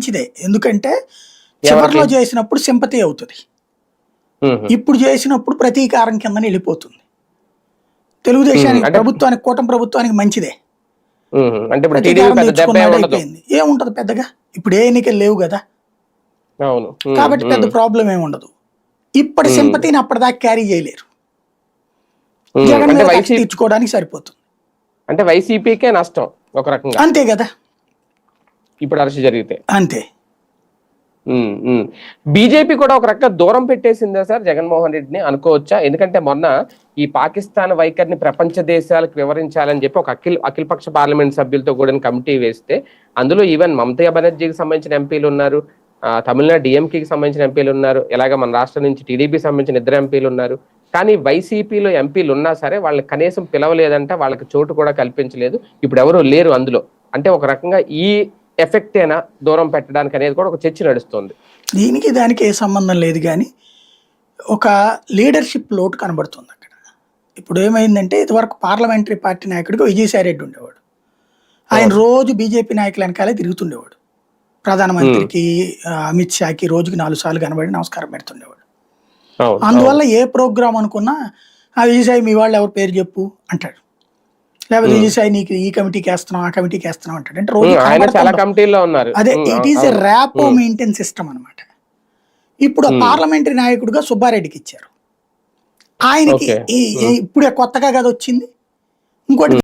మంచిదే. ఎందుకంటే చివరిలో చేసినప్పుడు సింపతి అవుతుంది. ఇప్పుడు చేసినప్పుడు ప్రతీకారం కింద వెళ్ళిపోతుంది. తెలుగుదేశానికి ప్రభుత్వానికి కూటమి ప్రభుత్వానికి మంచిదే. అంటే ఏముంటది పెద్దగా? ఇప్పుడు ఏ ఎన్నికలు లేవు కదా. కాబట్టి పెద్ద ప్రాబ్లం ఏమి ఉండదు. ఇప్పటి సింపతిని అప్పటిదాకా క్యారీ చేయలేరు. తీర్చుకోవడానికి సరిపోతుంది. అంటే వైసీపీకే నష్టం ఒక రకంగా. అంతే కదా. ఇప్పుడు అరెస్ట్ జరిగితే. అంతే. బీజేపీ కూడా ఒక రకంగా దూరం పెట్టేసిందా సార్? జగన్మోహన్ రెడ్డిని అనుకోవచ్చా? ఎందుకంటే మొన్న ఈ పాకిస్తాన్ వైఖరిని ప్రపంచ దేశాలకు వివరించాలని చెప్పి ఒక అఖిల్ అఖిలపక్ష పార్లమెంట్ సభ్యులతో కూడిన కమిటీ వేస్తే అందులో ఈవెన్ మమతా బెనర్జీకి సంబంధించిన ఎంపీలు ఉన్నారు తమిళనాడు డిఎంకేకి సంబంధించిన ఎంపీలు ఉన్నారు ఇలాగ మన రాష్ట్రం నుంచి టీడీపీకి సంబంధించిన ఇద్దరు ఎంపీలు ఉన్నారు. కానీ వైసీపీలో ఎంపీలు ఉన్నా సరే వాళ్ళని కనీసం పిలవలేదంటే వాళ్ళకి చోటు కూడా కల్పించలేదు. ఇప్పుడు ఎవరు లేరు అందులో. అంటే ఒక రకంగా ఈ ఎఫెక్ట్ అయినా దూరం పెట్టడానికి అనేది కూడా ఒక చర్చ నడుస్తుంది. దీనికి దానికి ఏ సంబంధం లేదు కానీ ఒక లీడర్షిప్ లోటు కనబడుతుంది అక్కడ. ఇప్పుడు ఏమైందంటే ఇదివరకు పార్లమెంటరీ పార్టీ నాయకుడిగా విజయసాయి రెడ్డి ఉండేవాడు. ఆయన రోజు బీజేపీ నాయకుల వెనకాలే తిరుగుతుండేవాడు. ప్రధానమంత్రికి అమిత్ షాకి రోజుకి నాలుగు సార్లు కనబడి నమస్కారం పెడుతుండేవాడు. అందువల్ల ఏ ప్రోగ్రామ్ అనుకున్నా ఆ విజయసాయి మీ వాళ్ళు ఎవరి పేరు చెప్పు అంటాడు. లేకపోతే విజయసాయి నీకు ఈ కమిటీకి వేస్తున్నాం ఆ కమిటీకి వేస్తున్నాం అంటాడు. అంటే రోజు చాలా. కమిటీల్లో ఉన్నారు. అదే it is a. Rapport maintain system అనమాట ఇప్పుడు పార్లమెంటరీ నాయకుడిగా సుబ్బారెడ్డికి ఇచ్చారు. ఆయనకి ఇప్పుడే కొత్తగా కదా వచ్చింది. ఇంకోటి